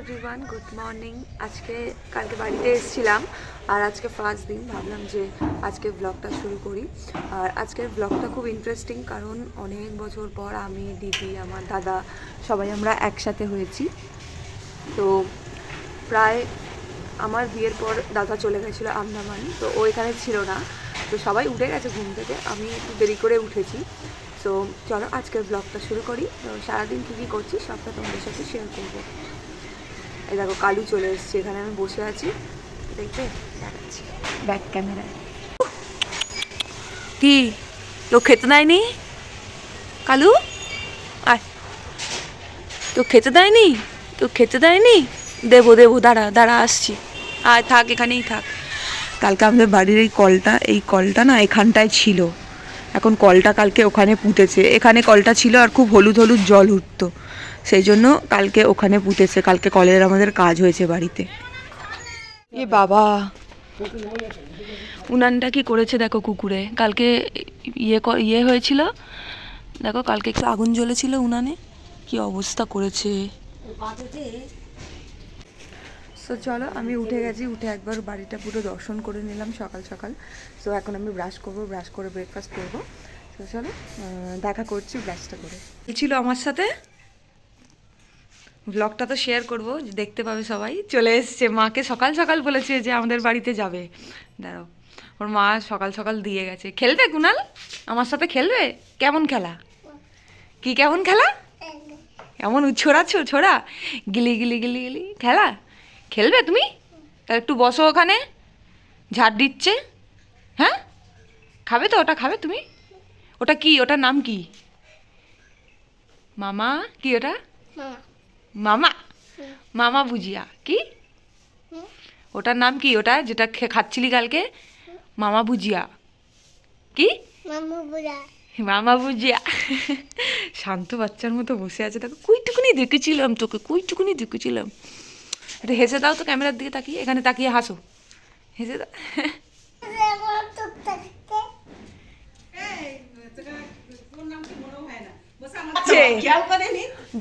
Everyone good morning আজকে কালকে বাড়িতে এসেছিলাম আর আজকে ফার্স্ট দিন, ভাবলাম যে আজকে ব্লগটা শুরু করি। আর আজকের ব্লগটা খুব ইন্টারেস্টিং কারণ অনেক বছর পর আমি, দিদি, আমার দাদা সবাই আমরা একসাথে হয়েছি। তো প্রায় আমার বিয়ের পর দাদা চলে গেছিল আন্দামান, তো ও এখানে ছিল না। তো সবাই উঠে গেছে ঘুম থেকে, আমি একটু দেরি করে উঠেছি। তো চলো আজকের ব্লগটা শুরু করি। তো সারাদিন কী কী করছি সবটা তোমাদের সাথে শেয়ার করব। এই দেখো কালু চলে এসছে এখানে আমি বসে আছি। দেখবে? দেখাচ্ছি। ব্যাক ক্যামেরায় কি? তো খেতে দেয়নি? কালু? আয়। তো খেতে দেয়নি? তো খেতে দেয়নি? দেবো দেবো দাঁড়া দাঁড়া আসছি। আয় থাক এখানেই থাক। কালকে আমাদের বাড়ির এই কলটা এই কলটা না এখানটায় ছিল। এখন কলটা কালকে ওখানে পুঁতেছে। এখানে কলটা ছিল আর খুব হলুদ হলুদ জল উঠতো। সেই জন্য কালকে ওখানে পুঁতেছে। কালকে কলের আমাদের কাজ হয়েছে বাড়িতে। এ বাবা, উনানটা কি করেছে দেখো কুকুরে? কালকে ইয়ে ইয়ে হয়েছিল। দেখো, কালকে একটু আগুন জ্বলেছিল উনানে। কি অবস্থা করেছে? সো চলো আমি উঠে গেছি উঠে একবার বাড়িটা পুরো দর্শন করে নিলাম সকাল সকাল। সো এখন আমি ব্রাশ করব ব্রাশ করে ব্রেকফাস্ট করব। তো চলো দেখা করছি ব্রাশটা করে। ছিল আমার সাথে। ব্লগটা তো শেয়ার করব দেখতে পাবে সবাই। চলে এসছে মাকে সকাল সকাল বলেছে যে আমাদের বাড়িতে যাবে। দাঁড়াও ওর মা সকাল সকাল দিয়ে গেছে। খেলবে কুনাল? আমার সাথে খেলবে? কেমন খেলা? কি কেমন খেলা? এমন ছোড়াছো ছোড়া? গিলি গিলি গিলি গিলি। খেলা? খেলবে তুমি? একটু বসো ওখানে। ঝাড় দিচ্ছে। হ্যাঁ? খাবে তো? ওটা খাবে তুমি? ওটা কি? ওটার নাম কি? মামা? কি ওটা? মামা। মামা বুঝিয়া কি? ওটার নাম কি? ওটা যেটা খাচ্ছিলি কালকে? মামা ভুজিয়া। কি? মামু বুঝিয়া শান্ত বাচ্চার মতো বসে আছে। দেখো কুইটুকুনি দেখেছিলাম তোকে কুইটুকুনি দেখেছিলাম। একটু হেসে দাও তো ক্যামেরার দিকে তাকিয়ে এখানে তাকিয়ে হাসো। হেসে দাও।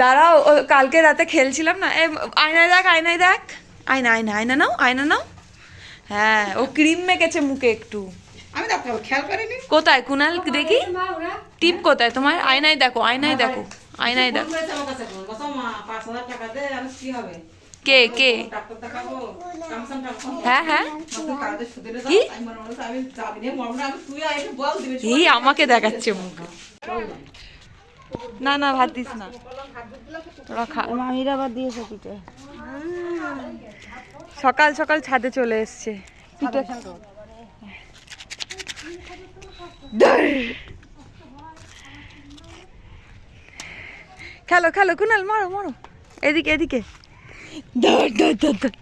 দাঁড়াও ও কালকে রাতে খেলছিলাম না। এ আয়নায় দেখ আয়নায় দেখ। আয়না আয়না আয়না নাও আয়না নাও। হ্যাঁ ও ক্রিম মেখেছে মুখে একটু। আমি খেয়াল করিনি? কোথায়? কুনাল দেখি। টিপ কোথায়? তোমার আয়নায় দেখো আয়নায় দেখো আয়নায় দেখো। কি, কে? হ্যাঁ হ্যাঁ? কি? এই আমাকে দেখাচ্ছে মুখ। না না, ভাত দিস না। তোরা খা। মামিরা আবার দিয়েছে পিঠে সকাল সকাল ছাদে চলে এসছে। পিঠে খেলো খেলো, কুনাল, মারো মারো। এদিকে এদিকে। ধর ধর ধর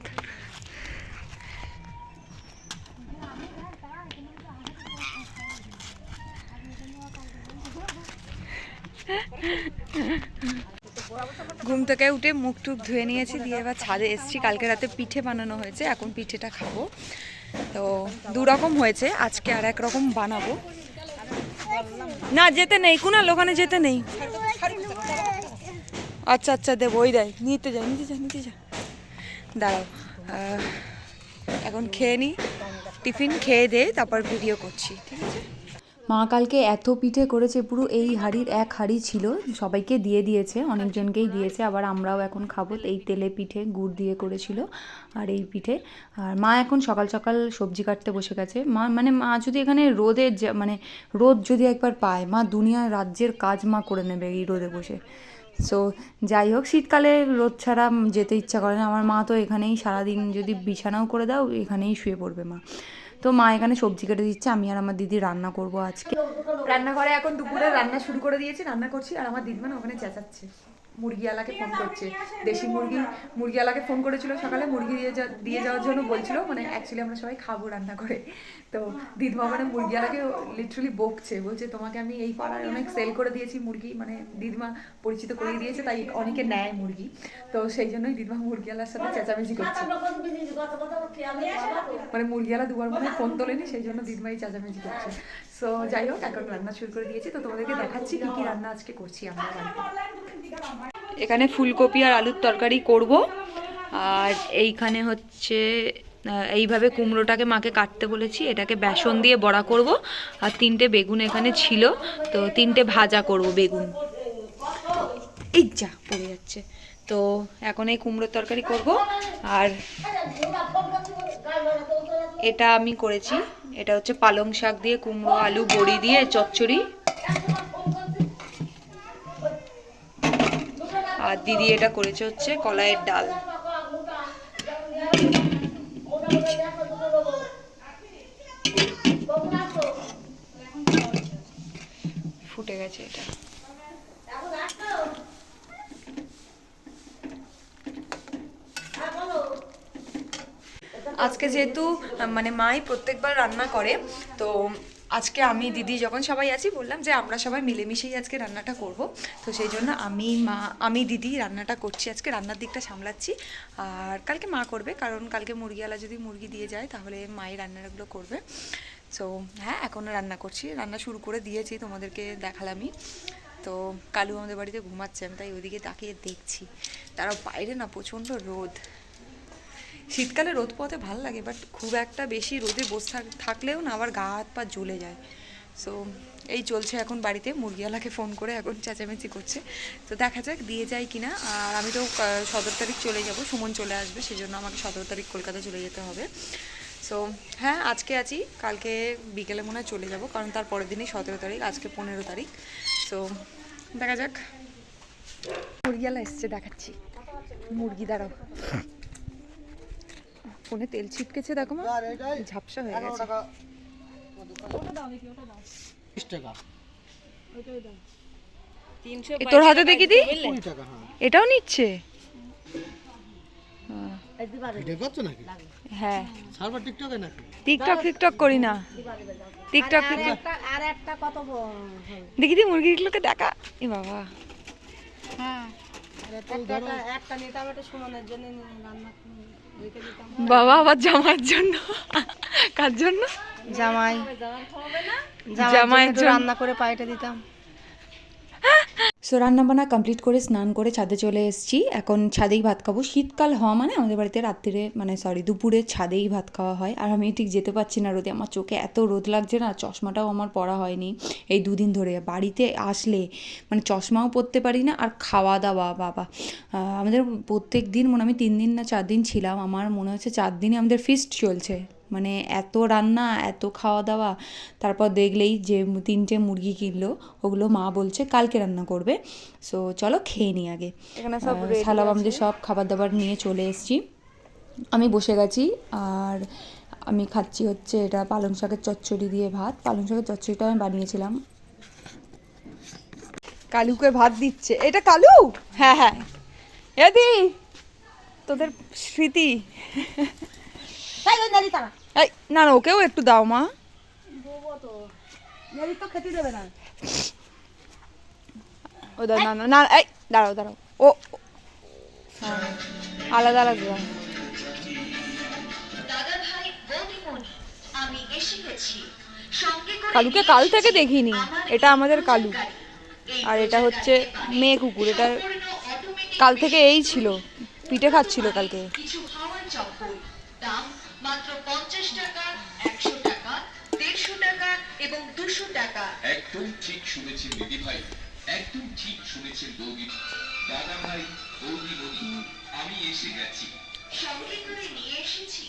ঘুম থেকে উঠে মুখ টুক ধুয়ে নিয়েছি, দিয়ে এবার ছাদে এসেছি। কালকে রাতে পিঠে বানানো হয়েছে, এখন পিঠেটা খাব। তো দু রকম হয়েছে, আজকে আর এক রকম বানাবো। না, যেতে নেই, কুনাল, ওখানে যেতে নেই। আচ্ছা আচ্ছা দেবো, ওই দেয় নিতে যাই নিতে যা নিতে যা। দাঁড়াও এখন খেয়ে নিই টিফিন খেয়ে দে তারপর ভিডিও করছি ঠিক আছে? মা কালকে এত পিঠে করেছে, পুরো এই হাড়ির এক হাড়ি ছিল, সবাইকে দিয়ে দিয়েছে, অনেকজনকেই দিয়েছে, আবার আমরাও এখন খাব। এই তেলে পিঠে গুড় দিয়ে করেছিল আর এই পিঠে। আর মা এখন সকাল সকাল সবজি কাটতে বসে গেছে। মা মানে মা যদি এখানে রোদে মানে রোদ যদি একবার পায়, মা দুনিয়ার রাজ্যের কাজ মা করে নেবে এই রোদে বসে। সো যাই হোক, শীতকালে রোদ ছাড়া যেতে ইচ্ছা করে না। আমার মা তো এখানেই সারাদিন যদি বিছানাও করে দাও, এখানেই শুয়ে পড়বে মা। তো মা এখানে সবজি কেটে দিচ্ছে, আমি আর আমার দিদি রান্না করব আজকে। রান্নাঘরে এখন দুপুরে রান্না শুরু করে দিয়েছি, রান্না করছি, আর আমার দিদিমা ওখানে চেঁচাচ্ছে। মুরগিওয়ালাকে ফোন করছে। দেশি মুরগি, মুরগিওয়ালাকে ফোন করেছিল সকালে, মুরগি দিয়ে দিয়ে যাওয়ার জন্য বলছিল মানে অ্যাকচুয়ালি আমরা সবাই খাব রান্না করে তো দিদিমা মানে মুরগিওয়ালাকে লিটারালি বকছে বলছে তোমাকে আমি এই পাড়ায় অনেক সেল করে দিয়েছি মুরগি মানে দিদিমা পরিচিত করিয়ে দিয়েছে তাই অনেকে নেয় মুরগি। তো সেই জন্যই দিদিমা মুরগিওয়ালার সাথে চেঁচামেচি করছে। মানে মুরগিওয়ালা দুবার মনে ফোন তোলেনি সেই জন্য দিদিমাই চেঁচামেচি করছে। সো যাই হোক এখন রান্না শুরু করে দিয়েছি তো তোমাদেরকে দেখাচ্ছি কি কি রান্না আজকে করছি আমরা বাড়িতে। এখানে ফুলকপি আর আলুর তরকারি করব। আর এইখানে হচ্ছে এইভাবে কুমড়োটাকে মাকে কাটতে বলেছি, এটাকে বেসন দিয়ে বড়া করব। আর তিনটে বেগুন এখানে ছিল, তো তিনটে ভাজা করব বেগুন। এই যা, পড়ে যাচ্ছে। তো এখন এই কুমড়োর তরকারি করব, আর এটা আমি করেছি। এটা হচ্ছে পালং শাক দিয়ে কুমড়ো, আলু, বড়ি দিয়ে চচ্চড়ি। আর দিদি এটা করেছে হচ্ছে কলাইয়ের ডাল। ফুটে গেছে এটা। আজকে যেহেতু মানে মাই প্রত্যেকবার রান্না করে তো আজকে আমি, দিদি, যখন সবাই আছি, বললাম যে আমরা সবাই মিলেমিশেই আজকে রান্নাটা করব। তো সেই জন্য আমি, মা, আমি, দিদি রান্নাটা করছি। আজকে রান্নার দিকটা সামলাচ্ছি। আর কালকে মা করবে, কারণ কালকে মুরগিওয়ালা যদি মুরগি দিয়ে যায়, তাহলে মাই রান্নাগুলো করবে। সো হ্যাঁ এখনও রান্না করছি। রান্না শুরু করে দিয়েছি, তোমাদেরকে দেখালামই। তো কালু আমাদের বাড়িতে ঘুমাচ্ছে, আমি তাই ওইদিকে তাকিয়ে দেখছি। তারা বাইরে না প্রচণ্ড রোদ। শীতকালে রোদ পোয়াতে ভালো লাগে বাট খুব একটা বেশি রোদে বসে থাকলেও না আবার গা হাত পা জ্বলে যায়। সো এই চলছে এখন বাড়িতে, মুরগিওয়ালাকে ফোন করে এখন চেঁচামেচি করছে। তো দেখা যাক দিয়ে যায় কি না আর আমি তো সতেরো তারিখ চলে যাব, সুমন চলে আসবে, সেজন্য আমাকে সতেরো তারিখ কলকাতা চলে যেতে হবে। সো হ্যাঁ আজকে আছি, কালকে বিকেলে মনে হয় চলে যাব, কারণ তার পরের দিনই সতেরো তারিখ, আজকে পনেরো তারিখ। সো দেখা যাক। মুরগিওয়ালা এসছে, দেখাচ্ছি। মুরগি, দাঁড়াও। ফোনে তেল ছিটকেছে দেখো মা। ঝাপসা হয়ে গেছে। তোর হাতে দেখি দি? এটাও নিচ্ছে? হ্যাঁ। সার্ভার টিকটকে নাকি? টিকটক টিকটক করি না। TikTok TikTok. আর একটা কত দেখি দি মুরগিগুলোকে দেখা। এ বাবা। একটা নিতাম একটা সুমনের জন্য রান্না বাবা আবার জামার জন্য? কার জন্য? জামাই। জামাইয়ের জামাই জন্য। রান্না করে পায়েটা দিতাম। সো রান্নাবান্না কমপ্লিট করে স্নান করে ছাদে চলে এসেছি। এখন ছাদেই ভাত খাব। শীতকাল হওয়া মানে আমাদের বাড়িতে রাত্রিরে মানে সরি দুপুরে ছাদেই ভাত খাওয়া হয়। আর আমি ঠিক যেতে পারছি না রোদে। আমার চোখে এত রোদ লাগছে না, চশমাটাও আমার পরা হয়নি। এই দুদিন ধরে বাড়িতে আসলে মানে চশমাও পরতে পারি না আর খাওয়া দাওয়া বাবা আমাদের প্রত্যেক দিন মনে আমি তিন দিন না চার দিন ছিলাম। আমার মনে হচ্ছে চার দিনই আমাদের ফিস্ট চলছে। মানে এত রান্না এত খাওয়া দাওয়া তারপর দেখলেই যে তিনটে মুরগি কিনলো ওগুলো মা বলছে কালকে রান্না করবে। সো চলো খেয়ে নিই আগে। এখানে সব আহ, আমাদের সব খাবার দাবার নিয়ে চলে এসেছি। আমি বসে গেছি আর আমি খাচ্ছি হচ্ছে এটা পালং শাকের চচ্চড়ি দিয়ে ভাত। পালং শাকের চচ্চড়িটা আমি বানিয়েছিলাম। কালুকে ভাত দিচ্ছে। এটা কালু? হ্যাঁ হ্যাঁ। এদি তোদের স্মৃতি। এই না না ওকেও একটু দাও মা। নারী তো খেতে দেবে না। ও দাও না না না এই দাঁড়াও দাঁড়াও। ও হ্যাঁ, আলাদা আলাদা। দাও। দাদা ভাই বৌদিমণি আমি এসে গেছি কালুকে কাল থেকে দেখিনি। এটা আমাদের কালু। আর এটা হচ্ছে মেয়ে কুকুর। এটা কাল থেকে এই ছিল। পিঠে খাচ্ছিল কালকে। এবং দুশো টাকা। একদম ঠিক শুনেছেন দিদি ভাই একদম ঠিক শুনেছেন বৌদি দাদা ভাই বৌদি বৌদি আমি এসে গেছি। সঙ্গে করে নিয়ে এসেছি।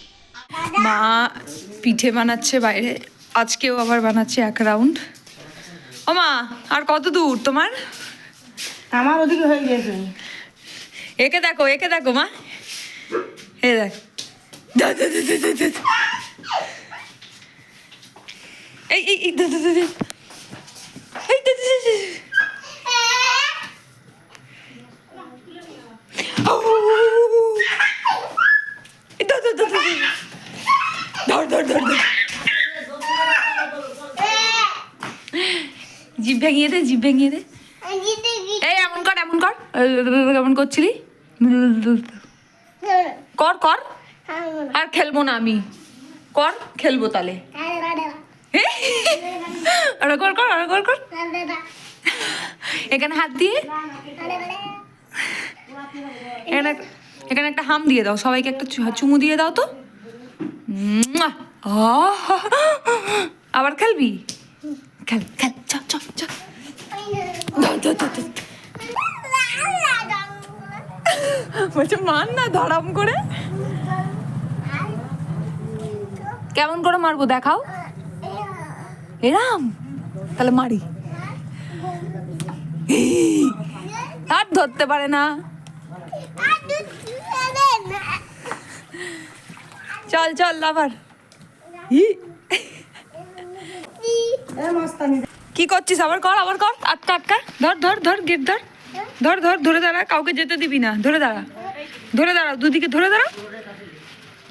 মা পিঠে বানাচ্ছে বাইরে আজকেও আবার বানাচ্ছে এক রাউন্ড। ও মা আর কত দূর তোমার? আমার ওদিকে হয়ে গেছে একে দেখো একে দেখো মা। এ দেখ দা, দা, দা, দা, দা, দা, দা। এই এই এই। ধর ধর ধর ধর জিভ ভেঙিয়ে দে জিভ ভেঙিয়ে দে এই এমন কর এমন কর কেমন করছিলি কর কর আর খেলব না আমি কর খেলব তাহলে আরে কর আরে কর এখানে হাত দিয়ে। এখানে এখানে একটা হাম দিয়ে দাও, সবাইকে একটা চুমু দিয়ে দাও তো! আবার খেলবি? খেল খেল, চ চ চ। বলছে, মান না, ধরাম করে। কেমন করে মারবো, দেখাও। এরাম? তাহলে মারি। আর ধরতে পারে না। চল চল আবার। কি করছিস? আবার কর আবার কর। আটকা আটকা। ধর ধর ধর গেট ধর। ধর ধর ধরে দাঁড়া কাউকে যেতে দিবি না। ধরে দাঁড়া। ধরে দাঁড়াও দুদিকে ধরে দাঁড়াও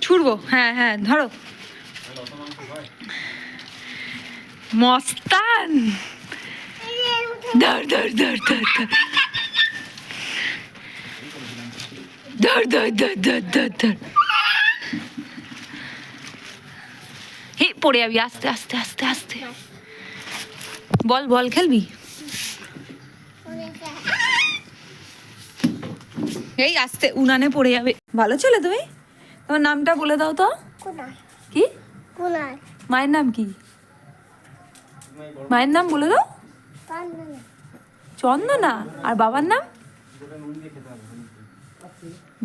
ছুড়বো। হ্যাঁ হ্যাঁ ধরো। মস্তান ধর ধর ধর ধর ধর ধর ধর ধর ধর ধর ধর হে পড়ে যাবি আস্তে আস্তে আস্তে আস্তে। বল বল খেলবি? এই আস্তে উনানে পড়ে যাবে। ভালো ছেলে তুমি? তোমার নামটা বলে দাও তো। কি? মায়ের নাম কি? মায়ের নাম বলে দাও। চন্দনা। আর বাবার নাম?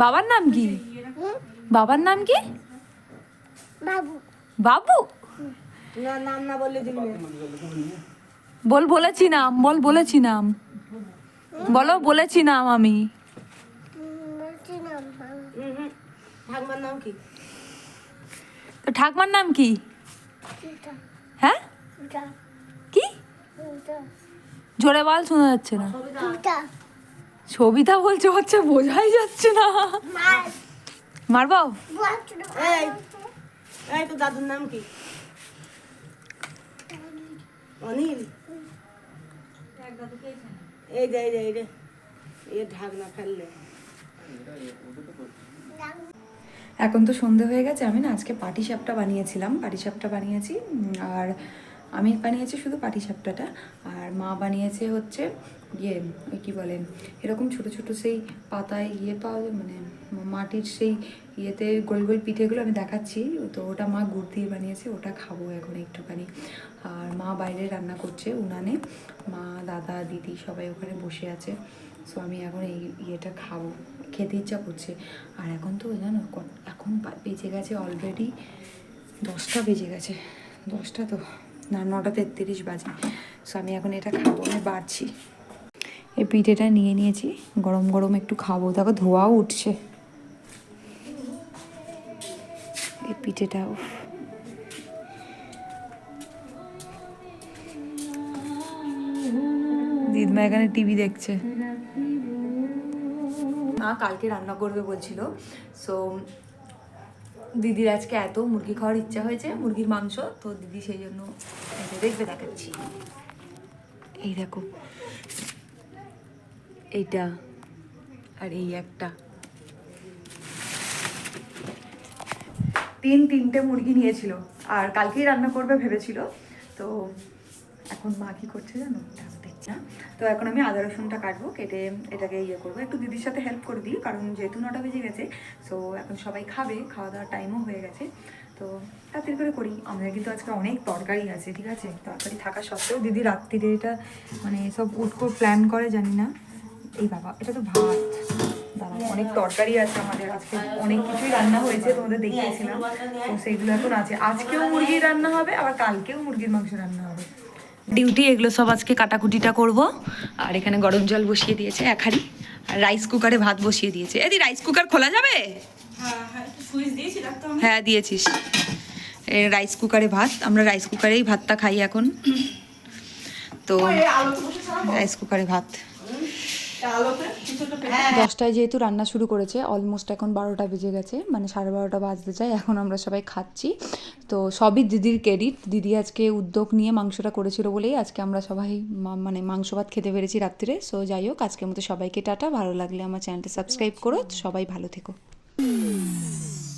বাবার নাম কি? বাবার নাম কি? বাবু। বাবু? না নাম না বললে বল বলেছি নাম বল বলেছি নাম। বলো বলেছি নাম আমি। ঠাকুমার নাম কি? তো ঠাকমার নাম কি? হ্যাঁ? জোরে বল শোনা যাচ্ছে না। সবিতা। বলছে হচ্ছে বোঝাই যাচ্ছে না। মারবাও এই। এই তো দাদুর নাম কি? অনিল। এই যে এই যে এই যে। এই ঢাকনা ফেললে। এখন তো সন্ধে হয়ে গেছে আমি না আজকে পাটি সাপটা বানিয়েছিলাম। পাটি সাপটা বানিয়েছি আর আমি বানিয়েছি শুধু পাটি সাপটাটা আর মা বানিয়েছে হচ্ছে ইয়ে ওই কী বলেন এরকম ছোট ছোট সেই পাতায় ইয়ে পাওয়া যায় মানে মাটির সেই ইয়েতে গোল গোল পিঠেগুলো আমি দেখাচ্ছি। তো ওটা মা গুড় দিয়ে বানিয়েছে, ওটা খাব এখন একটুখানি। আর মা বাইরে রান্না করছে উনানে, মা, দাদা, দিদি সবাই ওখানে বসে আছে। সো আমি এখন এই ইয়েটা খাব, খেতে ইচ্ছা করছে। আর এখন তো জানো, এখন বেজে গেছে অলরেডি দশটা বেজে গেছে, দশটা তো। না, নটা তেত্রিশ বাজে। সো আমি এখন এটা খাব, আমি বাড়ছি। এই পিঠেটা নিয়ে নিয়েছি, গরম গরম একটু খাব। দেখো, ধোয়াও উঠছে। এই পিঠেটা উফ। দিদমা এখানে টিভি দেখছে। মা কালকে রান্না করবে বলছিল। সো দিদির আজকে এত মুরগি খাওয়ার ইচ্ছা হয়েছে, মুরগির মাংস, তো দিদি সেই জন্য দেখবে দেখাচ্ছি এই দেখো। এইটা আর এই একটা। তিন তিনটে মুরগি নিয়েছিল। আর কালকেই রান্না করবে ভেবেছিল। তো এখন মা কি করছে জানো? তো এখন আমি আদা রসুনটা কাটবো, কেটে এটাকে ইয়ে করব। একটু দিদির সাথে হেল্প করে দিই, কারণ যেহেতু নটা বেজে গেছে সো এখন সবাই খাবে খাওয়া দাওয়ার টাইমও হয়ে গেছে। তো তাড়াতাড়ি করে করি। আমাদের কিন্তু আজকে অনেক তরকারি আছে ঠিক আছে? তরকারি থাকা সত্ত্বেও দিদি রাত্রিরে এটা মানে সব উট করে প্ল্যান করে জানি না। এই বাবা এটা তো ভাত। অনেক তরকারি আছে আমাদের আজকে। অনেক কিছুই রান্না হয়েছে তোমাদের দেখিয়েছিলাম। তো সেইগুলো এখন আছে। আজকেও মুরগির রান্না হবে আবার কালকেও মুরগির মাংস রান্না হবে। ডিউটি এগুলো সব আজকে কাটাকুটিটা করব। আর এখানে গরম জল বসিয়ে দিয়েছে এক হাঁড়ি। আর রাইস কুকারে ভাত বসিয়ে দিয়েছে। এদি রাইস কুকার খোলা যাবে? হ্যাঁ। দিয়েছিস। রাইস কুকারে ভাত। আমরা রাইস কুকারেই ভাতটা খাই এখন। তো রাইস কুকারে ভাত। দশটায় যেহেতু রান্না শুরু করেছে অলমোস্ট এখন বারোটা বেজে গেছে মানে সাড়ে বারোটা বাজতে যায় এখন আমরা সবাই খাচ্ছি। তো সবই দিদির ক্রেডিট দিদি আজকে উদ্যোগ নিয়ে মাংসটা করেছিল বলেই আজকে আমরা সবাই মা- মানে মাংস ভাত খেতে পেরেছি রাত্রিরে সো যাই হোক আজকের মতো সবাইকে টাটা। ভালো লাগলে আমার চ্যানেলটা সাবস্ক্রাইব করো। সবাই ভালো থেকো। Hum.